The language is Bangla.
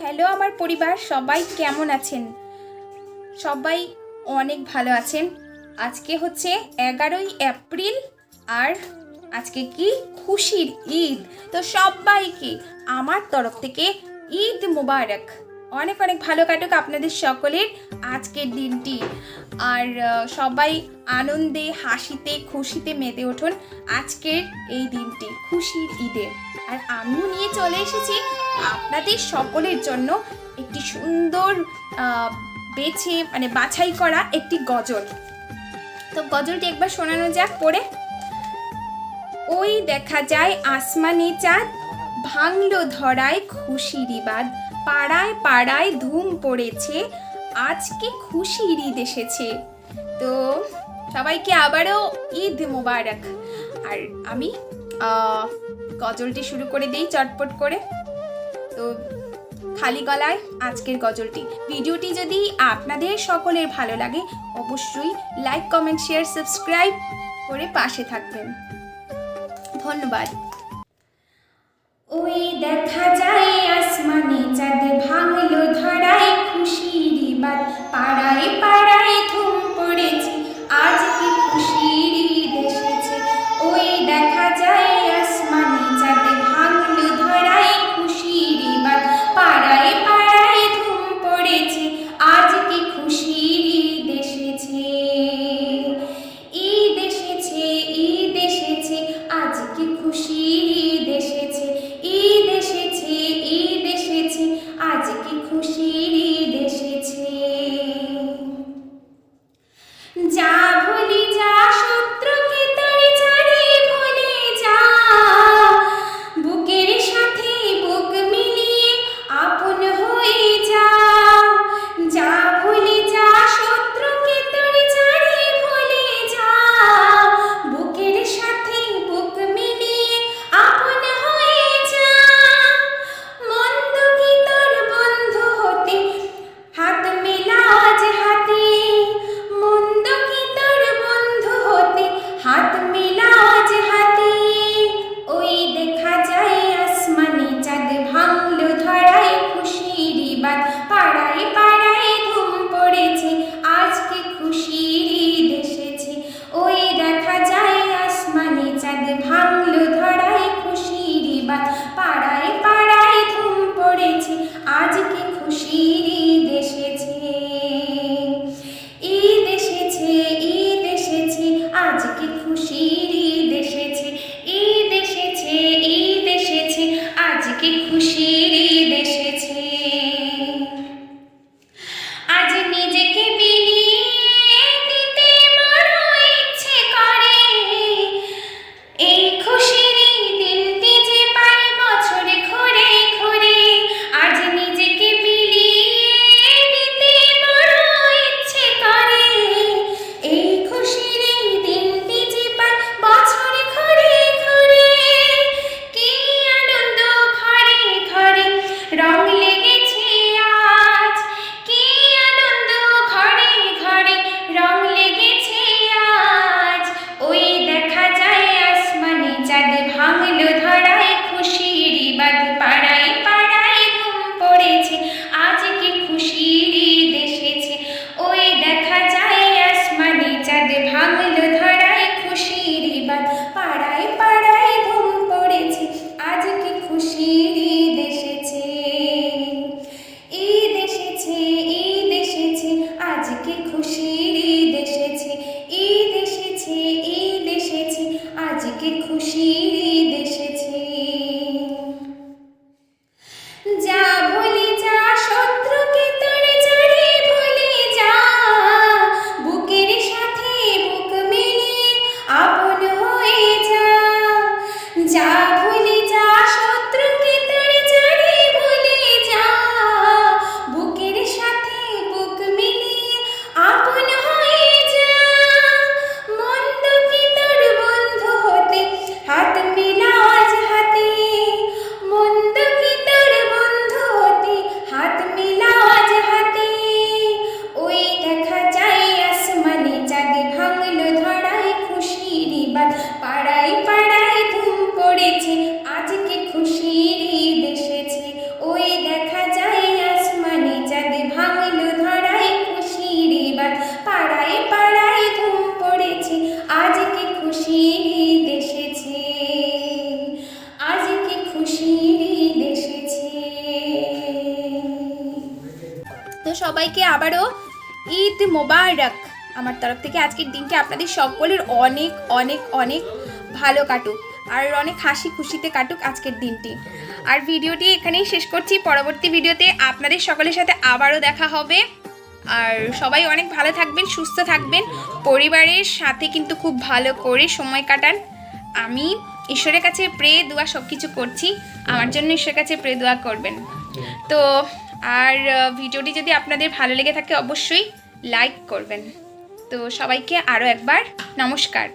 হ্যালো আমার পরিবার, সবাই কেমন আছেন? সবাই অনেক ভালো আছেন। আজকে হচ্ছে এগারোই এপ্রিল আর আজকে কি? খুশির ঈদ। তো সবাইকে আমার তরফ থেকে ঈদ মোবারক। অনেক অনেক ভালো কাটুক আপনাদের সকলের আজকের দিনটি। আর সবাই আনন্দে, হাসিতে, খুশিতে মেতে উঠুন আজকের এই দিনটি, খুশির ঈদে। আর আমিও নিয়ে চলে এসেছি আপনাদের সকলের জন্য একটি সুন্দর বেছে মানে বাছাই করা একটি গজল। তো গজলটি একবার শোনানো যাক পরে ওই দেখা যায় আসমানি চাঁদ, ভাঙলো ধরায় খুশি রিবাদ পাড়ায় পাড়ায় ধুম পড়েছে, আজকে খুশির ঈদ এসেছে। তো সবাইকে আবারও ঈদ মোবারক। আর আমি গজলটি শুরু করে দিই চটপট করে। তো খালি গলায় আজকের গজলটি। ভিডিওটি যদি আপনাদের সকলের ভালো লাগে, অবশ্যই লাইক কমেন্ট শেয়ার সাবস্ক্রাইব করে পাশে থাকবেন। ধন্যবাদ। ওই দেখা যায় আসমানে যাদের ভাঙল ধরায় খুশি। সবাইকে আবারও ঈদ মোবারক। আমার তরফ থেকে আজকের দিনটা আপনাদের সকলের অনেক অনেক অনেক ভালো কাটুক আর অনেক হাসি খুশিতে কাটুক আজকের দিনটি। আর ভিডিওটি এখানেই শেষ করছি। পরবর্তী ভিডিওতে আপনাদের সকলের সাথে আবারও দেখা হবে। আর সবাই অনেক ভালো থাকবেন, সুস্থ থাকবেন। পরিবারের সাথে কিন্তু খুব ভালো করে সময় কাটান। আমি ঈশ্বরের কাছে প্রে, দোয়া সব কিছু করছি। আমার জন্য ঈশ্বরের কাছে প্রে, দোয়া করবেন। তো আর ভিডিওটি যদি আপনাদের ভালো লেগে থাকে অবশ্যই লাইক করবেন। তো সবাইকে আরও একবার নমস্কার।